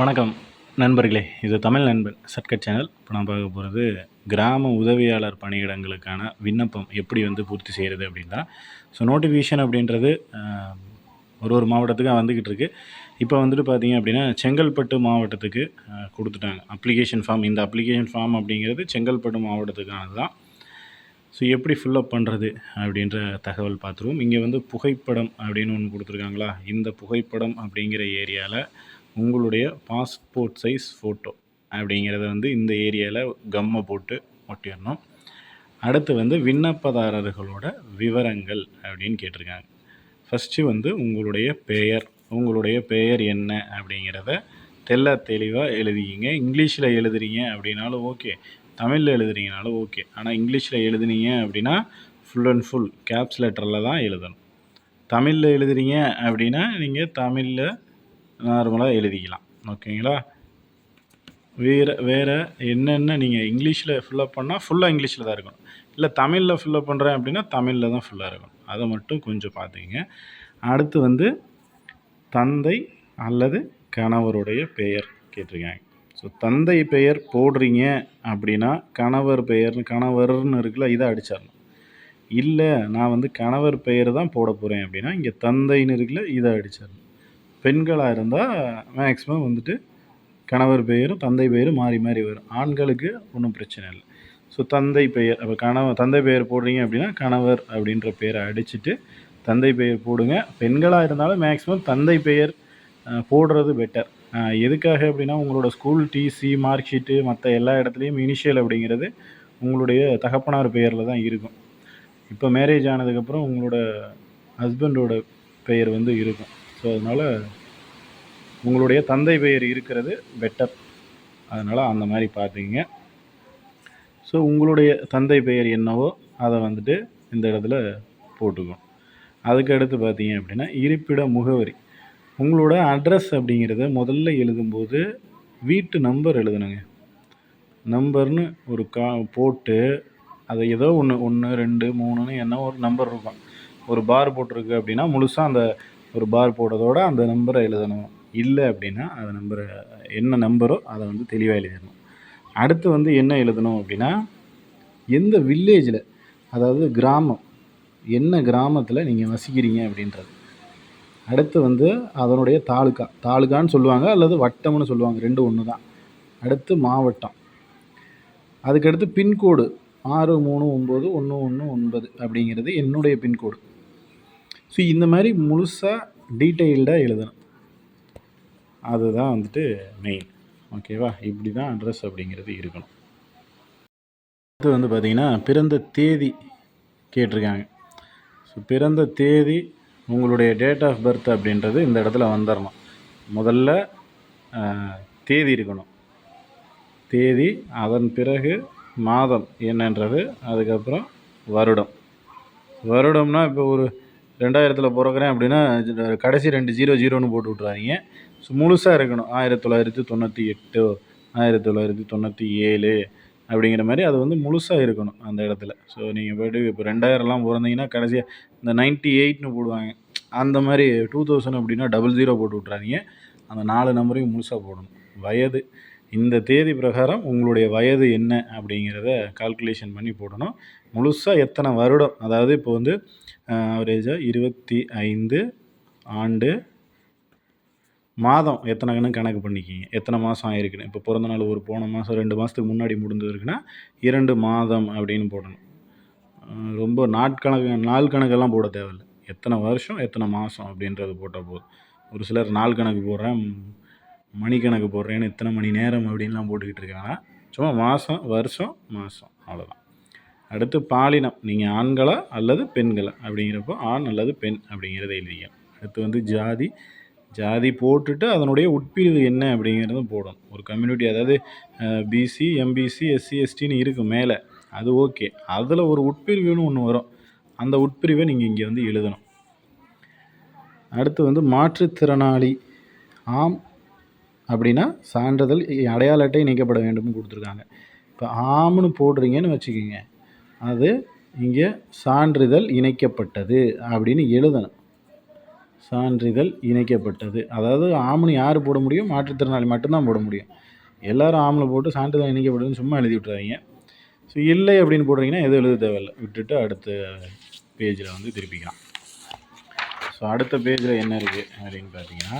வணக்கம் நண்பர்களே. இது தமிழ் நண்பன் சர்க்கட் சேனல். இப்போ நான் பார்க்க போகிறது கிராம உதவியாளர் பணியிடங்களுக்கான விண்ணப்பம் எப்படி வந்து பூர்த்தி செய்கிறது அப்படின்னு தான் ஸோ நோட்டிஃபிகேஷன் அப்படின்றது ஒரு ஒரு மாவட்டத்துக்கும் வந்துக்கிட்டு இருக்கு. இப்போ வந்துட்டு பார்த்தீங்க அப்படின்னா செங்கல்பட்டு மாவட்டத்துக்கு கொடுத்துட்டாங்க. அப்ளிகேஷன் ஃபார்ம் இந்த அப்ளிகேஷன் ஃபார்ம் அப்படிங்கிறது செங்கல்பட்டு மாவட்டத்துக்கானது தான். ஸோ எப்படி ஃபில்லப் பண்ணுறது அப்படின்ற தகவல் பார்த்துருவோம். இங்கே வந்து புகைப்படம் அப்படின்னு ஒன்று கொடுத்துருக்காங்களா? இந்த புகைப்படம் அப்படிங்கிற ஏரியாவில் உங்களுடைய பாஸ்போர்ட் சைஸ் ஃபோட்டோ அப்படிங்கிறத வந்து இந்த ஏரியாவில் கம்மை போட்டு ஒட்டிடணும். அடுத்து வந்து விண்ணப்பதாரர்களோட விவரங்கள் அப்படின்னு கேட்டிருக்காங்க. ஃபஸ்ட்டு வந்து உங்களுடைய பெயர் உங்களுடைய பெயர் என்ன அப்படிங்கிறத தெள்ள தெளிவாக எழுதிக்கிங்க. இங்கிலீஷில் எழுதுறீங்க அப்படின்னாலும் ஓகே தமிழில் எழுதுறீங்கனாலும் ஓகே ஆனால் இங்கிலீஷில் எழுதுனீங்க அப்படின்னா ஃபுல் அண்ட் ஃபுல் கேப்ஸ் லெட்டரில் தான் எழுதணும். தமிழில் எழுதுறீங்க அப்படின்னா நீங்கள் தமிழில் நார்மலாக எழுதிக்கலாம். ஓகேங்களா? வேறு வேறு என்னென்ன நீங்கள் இங்கிலீஷில் ஃபில்லப் பண்ணால் ஃபுல்லாக இங்கிலீஷில் தான் இருக்கணும். இல்லை தமிழில் ஃபில்லப் பண்ணுறேன் அப்படின்னா தமிழில் தான் ஃபுல்லாக இருக்கணும். அதை மட்டும் கொஞ்சம் பார்த்துக்கிங்க அடுத்து வந்து தந்தை அல்லது கணவருடைய பெயர் கேட்டிருக்காங்க. ஸோ தந்தை பெயர் போடுறீங்க அப்படின்னா கணவர் பெயர் கணவர்னு இருக்குல்ல இதை அடிச்சிடணும். இல்லை நான் வந்து கணவர் பெயர் தான் போட போகிறேன் அப்படின்னா இங்கே தந்தைன்னு இருக்குல்ல இதை அடிச்சிடணும். பெண்களாக இருந்தால் மேக்ஸிமம் வந்துட்டு கணவர் பெயரும் தந்தை பெயரும் மாறி மாறி வரும். ஆண்களுக்கு ஒன்றும் பிரச்சனை இல்லை. ஸோ தந்தை பெயர் அப்போ கணவர் தந்தை பெயர் போடுறீங்க அப்படின்னா கணவர் அப்படின்ற பெயரை அடிச்சுட்டு தந்தை பெயர் போடுங்க. பெண்களாக இருந்தாலும் மேக்ஸிமம் தந்தை பெயர் போடுறது பெட்டர் எதுக்காக அப்படின்னா உங்களோட ஸ்கூல் டிசி மார்க் ஷீட்டு மற்ற எல்லா இடத்துலையும் இனிஷியல் அப்படிங்கிறது உங்களுடைய தகப்பனார் பெயரில் தான் இருக்கும். இப்போ மேரேஜ் ஆனதுக்கப்புறம் உங்களோட ஹஸ்பண்டோட பெயர் வந்து இருக்கும். ஸோ அதனால் உங்களுடைய தந்தை பெயர் இருக்கிறது பெட்டர் அதனால் அந்த மாதிரி பார்த்துக்கிங்க. ஸோ உங்களுடைய தந்தை பெயர் என்னவோ அதை வந்துட்டு இந்த இடத்துல போட்டுக்கணும் அதுக்கு அடுத்து பார்த்தீங்க அப்படின்னா இருப்பிட முகவரி. உங்களோட அட்ரஸ் அப்படிங்கிறத முதல்ல எழுதும்போது வீட்டு நம்பர் எழுதணுங்க. நம்பர்னு ஒரு கா போட்டு அதை ஏதோ ஒன்று ஒன்று ரெண்டு மூணுன்னு என்ன ஒரு நம்பர் இருக்கும். ஒரு பார் போட்டிருக்கு அப்படின்னா முழுசாக அந்த ஒரு பார் போட்டதோட அந்த நம்பரை எழுதணும். இல்லை அப்படின்னா அந்த நம்பரை என்ன நம்பரோ அதை வந்து தெளிவாக எழுதிடணும். அடுத்து வந்து என்ன எழுதணும் அப்படின்னா எந்த வில்லேஜில் அதாவது கிராமம் என்ன கிராமத்தில் நீங்கள் வசிக்கிறீங்க அப்படின்றது. அடுத்து வந்து அதனுடைய தாலுக்கா தாலுக்கான்னு சொல்லுவாங்க அல்லது வட்டம்னு சொல்லுவாங்க ரெண்டு ஒன்று தான் அடுத்து மாவட்டம். அதுக்கடுத்து பின்கோடு ஆறு மூணு ஒம்பது ஒன்று ஒன்று ஒன்பது அப்படிங்கிறது என்னுடைய பின்கோடு. ஸோ இந்த மாதிரி முழுசாக டீட்டெயில்டாக எழுதணும். அதுதான் வந்துட்டு மெயின் ஓகேவா இப்படி தான் அட்ரஸ் அப்படிங்கிறது இருக்கணும். அடுத்து வந்து பார்த்திங்கன்னா பிறந்த தேதி கேட்டிருக்காங்க. ஸோ பிறந்த தேதி உங்களுடைய டேட் ஆஃப் பர்த் அப்படின்றது இந்த இடத்துல வந்துடணும் முதல்ல தேதி இருக்கணும். தேதி அதன் பிறகு மாதம் என்னன்றது அதுக்கப்புறம் வருடம். வருடம்னா இப்போ ஒரு ரெண்டாயிரத்தில் பிறக்கிறேன் அப்படின்னா கடைசி ரெண்டு ஜீரோ ஜீரோன்னு போட்டு விட்றாதீங்க ஸோ முழுசாக இருக்கணும். ஆயிரத்தி தொள்ளாயிரத்தி தொண்ணூற்றி எட்டு ஆயிரத்தி தொள்ளாயிரத்தி தொண்ணூற்றி ஏழு அப்படிங்கிற மாதிரி அது வந்து முழுசாக இருக்கணும் அந்த இடத்துல. ஸோ நீங்கள் போய்ட்டு இப்போ ரெண்டாயிரம்லாம் பிறந்தீங்கன்னா கடைசியாக இந்த நைன்ட்டி எயிட்னு போடுவாங்க. அந்த மாதிரி டூ தௌசண்ட் அப்படின்னா டபுள் ஜீரோ போட்டு விட்றாதீங்க அந்த நாலு நம்பரையும் முழுசாக போடணும். வயது இந்த தேதி பிரகாரம் உங்களுடைய வயது என்ன அப்படிங்கிறத கால்குலேஷன் பண்ணி போடணும். முழுசாக எத்தனை வருடம்? அதாவது இப்போ வந்து ஆவரேஜாக இருபத்தி ஐந்து ஆண்டு மாதம் எத்தனைன்னு கணக்கு பண்ணிக்கிங்க? எத்தனை மாதம் ஆயிருக்குன்னு? இப்போ பிறந்த நாள் ஒரு போன மாதம் ரெண்டு மாதத்துக்கு முன்னாடி முடிஞ்சதுக்குன்னா இரண்டு மாதம் அப்படின்னு போடணும். ரொம்ப நாட்கணக்கு நாள் கணக்கெல்லாம் போட தேவையில்லை. எத்தனை வருஷம் எத்தனை மாதம் அப்படின்றது போட்டால் போதும். ஒரு சிலர் நாள் கணக்கு போடுறேன் மணிக்கணக்கு போடுறேன்னு இத்தனை மணி நேரம் அப்படின்லாம் போட்டுக்கிட்டு இருக்காங்க சும்மா மாதம் வருஷம் மாதம் அவ்வளோதான் அடுத்து பாலினம். நீங்கள் ஆண்களா அல்லது பெண்களா அப்படிங்கிறப்போ ஆண் அல்லது பெண் அப்படிங்கிறத எழுதிங்க அடுத்து வந்து ஜாதி. ஜாதி போட்டுட்டு அதனுடைய உட்பிரிவு என்ன அப்படிங்கிறதும் போடணும். ஒரு கம்யூனிட்டி அதாவது பிசி எம்பிசி எஸ்சி எஸ்டின்னு இருக்கும் மேலே. அது ஓகே. அதில் ஒரு உட்பிரிவுன்னு ஒன்று வரும். அந்த உட்பிரிவை நீங்கள் இங்கே வந்து எழுதணும். அடுத்து வந்து மாற்றுத்திறனாளி. ஆம் அப்படின்னா சான்றிதழ் அடையாள அட்டை நீக்கப்பட வேண்டும்னு கொடுத்துருக்காங்க. இப்போ ஆம்னு போடுறீங்கன்னு வச்சுக்கோங்க. அது இங்கே சான்றிதழ் இணைக்கப்பட்டது அப்படின்னு எழுதணும். சான்றிதழ் இணைக்கப்பட்டது. அதாவது ஆம்னு யார் போட முடியும்? மாற்றுத்திறனாளி மட்டும்தான் போட முடியும். எல்லாரும் ஆம்னு போட்டு சான்றிதழ் இணைக்கப்பட்டதுன்னு சும்மா எழுதி விட்டுறாங்க ஸோ இல்லை அப்படின்னு போடுறீங்கன்னா எதுவும் எழுத தேவையில்லை. விட்டுட்டு அடுத்த பேஜில் வந்து திருப்பிக்கலாம். ஸோ அடுத்த பேஜில் என்ன இருக்குது அப்படின்னு பார்த்தீங்கன்னா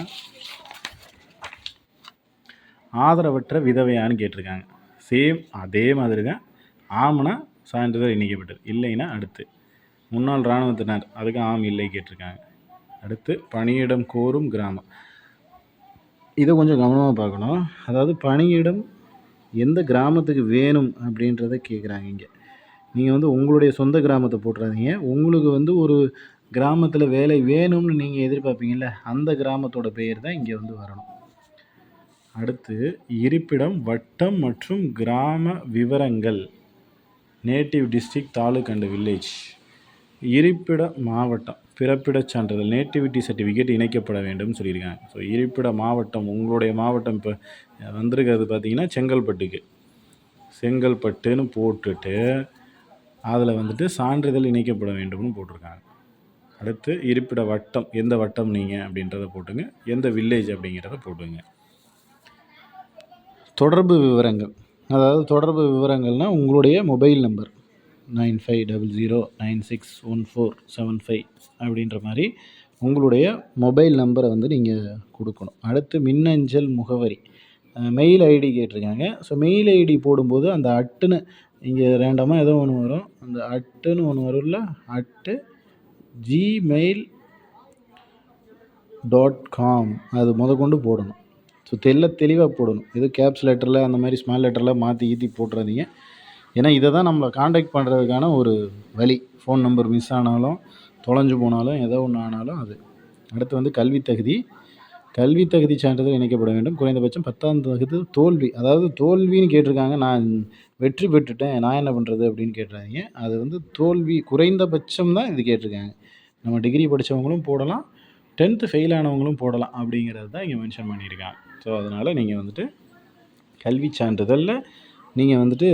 ஆதரவற்ற விதவையான்னு கேட்டிருக்காங்க. சேம் அதே மாதிரி தான் ஆம்னா சான்றிதழ் இணைக்கப்பட்டது. இல்லைன்னா அடுத்து. முன்னாள் இராணுவத்தினர் அதுக்கு ஆம் இல்லை கேட்டிருக்காங்க. அடுத்து பணியிடம் கோரும் கிராமம். இதை கொஞ்சம் கவனமாக பார்க்கணும். அதாவது பணியிடம் எந்த கிராமத்துக்கு வேணும் அப்படின்றத கேட்குறாங்க இங்கே. நீங்கள் வந்து உங்களுடைய சொந்த கிராமத்தை போட்டுறாதீங்க. உங்களுக்கு வந்து ஒரு கிராமத்தில் வேலை வேணும்னு நீங்கள் எதிர்பார்ப்பீங்கள்ல அந்த கிராமத்தோட பெயர் தான் இங்கே வந்து வரணும். அடுத்து இருப்பிடம் வட்டம் மற்றும் கிராம விவரங்கள். Native district taluk and village. இருப்பிட மாவட்டம் பிறப்பிடச் சான்றிதழ் நேட்டிவிட்டி சர்டிஃபிகேட் இணைக்கப்பட வேண்டும் சொல்லியிருக்காங்க. ஸோ இருப்பிட மாவட்டம் உங்களுடைய மாவட்டம் இப்போ வந்திருக்கிறது பார்த்தீங்கன்னா செங்கல்பட்டுக்கு. செங்கல்பட்டுன்னு போட்டுட்டு அதில் வந்துட்டு சான்றிதழ் இணைக்கப்பட வேண்டும்னு போட்டிருக்காங்க. அடுத்து இருப்பிட வட்டம் எந்த வட்டம் நீங்கள் அப்படின்றத போட்டுங்க. எந்த வில்லேஜ் அப்படிங்கிறத போட்டுங்க. தொடர்பு விவரங்கள். அதாவது தொடர்பு விவரங்கள்னால் உங்களுடைய mobile number. Nine five double zero nine six one four seven five அப்படின்ற மாதிரி உங்களுடைய மொபைல் நம்பரை வந்து நீங்கள் கொடுக்கணும். அடுத்து மின்னஞ்சல் முகவரி. மெயில் ஐடி கேட்டிருக்காங்க. ஸோ மெயில் ஐடி போடும்போது அந்த அட்டுன்னு இங்கே ரேண்டமாக ஏதோ ஒன்று வரும். அந்த அட்டுன்னு ஒன்று வரும்ல? அட்டு ஜிமெயில் டாட் காம் அது முத கொண்டு போடணும். ஸோ தெல்ல தெளிவாக போடணும். எது கேப்ஸ் லெட்டரில் அந்த மாதிரி ஸ்மால் லெட்டரில் மாற்றி ஈத்தி போட்டுறாதீங்க. ஏன்னா இதை தான் நம்மளை காண்டாக்ட் பண்ணுறதுக்கான ஒரு வழி. ஃபோன் நம்பர் மிஸ் ஆனாலும் தொலைஞ்சு போனாலும் ஏதோ ஒன்று ஆனாலும் அது. அடுத்து வந்து கல்வி தகுதி. கல்வி தகுதி சான்றிதழ் இணைக்கப்பட வேண்டும். குறைந்தபட்சம் பத்தாம் தகுதி தோல்வி. அதாவது தோல்வின்னு கேட்டிருக்காங்க. நான் வெற்றி பெற்றுட்டேன். நான் என்ன பண்ணுறது அப்படின்னு கேட்டுறாங்க அது வந்து தோல்வி குறைந்தபட்சம் தான் இது கேட்டிருக்காங்க. நம்ம டிகிரி படித்தவங்களும் போடலாம். டென்த்து ஃபெயில் ஆனவங்களும் போடலாம் அப்படிங்கிறது தான் இங்கே மென்ஷன் பண்ணியிருக்காங்க. ஸோ அதனால் நீங்கள் வந்துட்டு கல்வி சான்றிதழில் நீங்கள் வந்துட்டு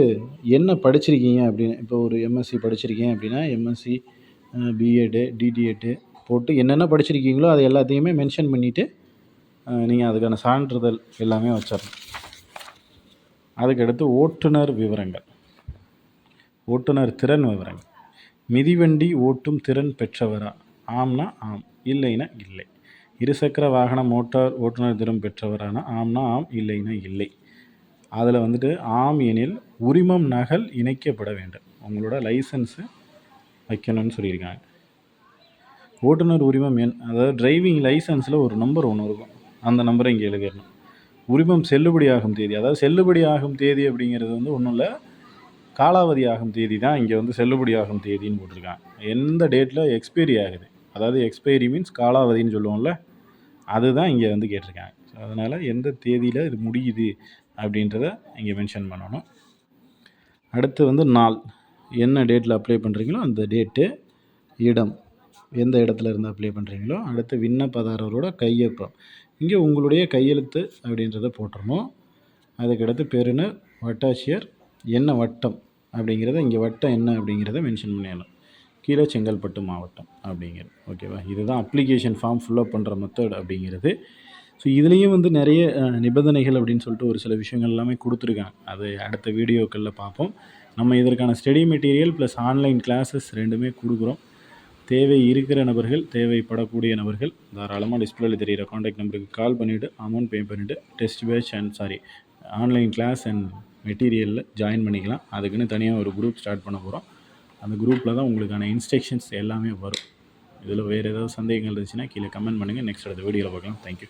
என்ன படிச்சிருக்கீங்க அப்படின்னு இப்போ ஒரு எம்எஸ்சி படிச்சிருக்கீங்க அப்படின்னா எம்எஸ்சி பிஎட்டு டிடிஎட்டு போட்டு என்னென்ன படிச்சிருக்கீங்களோ அது எல்லாத்தையுமே மென்ஷன் பண்ணிவிட்டு நீங்கள் அதுக்கான சான்றிதழ் எல்லாமே வச்சிடணும். அதுக்கடுத்து ஓட்டுநர் விவரங்கள். ஓட்டுநர் திறன் விவரங்கள். மிதிவண்டி ஓட்டும் திறன் பெற்றவரா? ஆம்னா ஆம் இல்லைன்னா இல்லை. இருசக்கர வாகன மோட்டார் ஓட்டுநர் தினம் பெற்றவரான ஆம்னா ஆம் இல்லைன்னா இல்லை. அதில் வந்துட்டு ஆம் எனில் உரிமம் நகல் இணைக்கப்பட வேண்டும். உங்களோட லைசன்ஸு வைக்கணும்னு சொல்லியிருக்காங்க. ஓட்டுநர் உரிமம் எண் அதாவது டிரைவிங் லைசன்ஸில் ஒரு நம்பர் ஒன்று இருக்கும். அந்த நம்பரை இங்கே எழுதிடணும். உரிமம் செல்லுபடியாகும் தேதி அதாவது செல்லுபடியாகும் தேதி அப்படிங்கிறது வந்து ஒன்றும் இல்லை காலாவதி ஆகும் தேதி தான் இங்கே வந்து செல்லுபடியாகும் தேதின்னு போட்டிருக்காங்க. எந்த டேட்டில் எக்ஸ்பைரி ஆகுது. அதாவது எக்ஸ்பைரி மீன்ஸ் காலாவதின்னு சொல்லுவோம்ல அதுதான் இங்கே வந்து கேட்டிருக்காங்க. ஸோ அதனால் எந்த தேதியில் இது முடியுது அப்படின்றத இங்கே மென்ஷன் பண்ணணும். அடுத்து வந்து நாள். என்ன டேட்டில் அப்ளை பண்ணுறீங்களோ அந்த டேட்டு இடம். எந்த இடத்துல இருந்து அப்ளை பண்ணுறீங்களோ அடுத்து விண்ணப்பதாரரோட கையொப்பம். இங்கே உங்களுடைய கையெழுத்து அப்படின்றத போட்டுறணும். அதுக்கடுத்து பெருநர் வட்டாட்சியர். என்ன வட்டம் அப்படிங்கிறத இங்கே வட்டம் என்ன அப்படிங்கிறத மென்ஷன் பண்ணிடணும். கீழே செங்கல்பட்டு மாவட்டம் அப்படிங்கிறது. ஓகேவா இதுதான் அப்ளிகேஷன் ஃபார்ம் ஃபுல்லப் பண்ணுற மெத்தட் அப்படிங்கிறது. ஸோ இதுலேயும் வந்து நிறைய நிபந்தனைகள் அப்படின்னு சொல்லிட்டு ஒரு சில விஷயங்கள் எல்லாமே கொடுத்துருக்காங்க. அது அடுத்த வீடியோக்களில் பார்ப்போம். நம்ம இதற்கான study material plus online classes ரெண்டுமே கொடுக்குறோம். தேவை இருக்கிற நபர்கள் தேவைப்படக்கூடிய நபர்கள் தாராளமாக டிஸ்பிளேல தெரிகிற காண்டாக்ட் நம்பருக்கு கால் பண்ணிவிட்டு அமௌண்ட் பே பண்ணிவிட்டு test batch and sorry online class and மெட்டீரியலில் ஜாயின் பண்ணிக்கலாம். அதுக்குன்னு தனியாக ஒரு குரூப் ஸ்டார்ட் பண்ண போகிறோம் அந்த குரூப்பில் தான் உங்களுக்கான இன்ஸ்ட்ரக்ஷன்ஸ் எல்லாமே வரும். இதில் வேறு ஏதாவது சந்தேகங்கள் இருந்துச்சுன்னா கீழே கமெண்ட் பண்ணுங்கள் நெக்ஸ்ட் அடுத்த வீடியோவில் பார்க்கலாம். தேங்க்யூ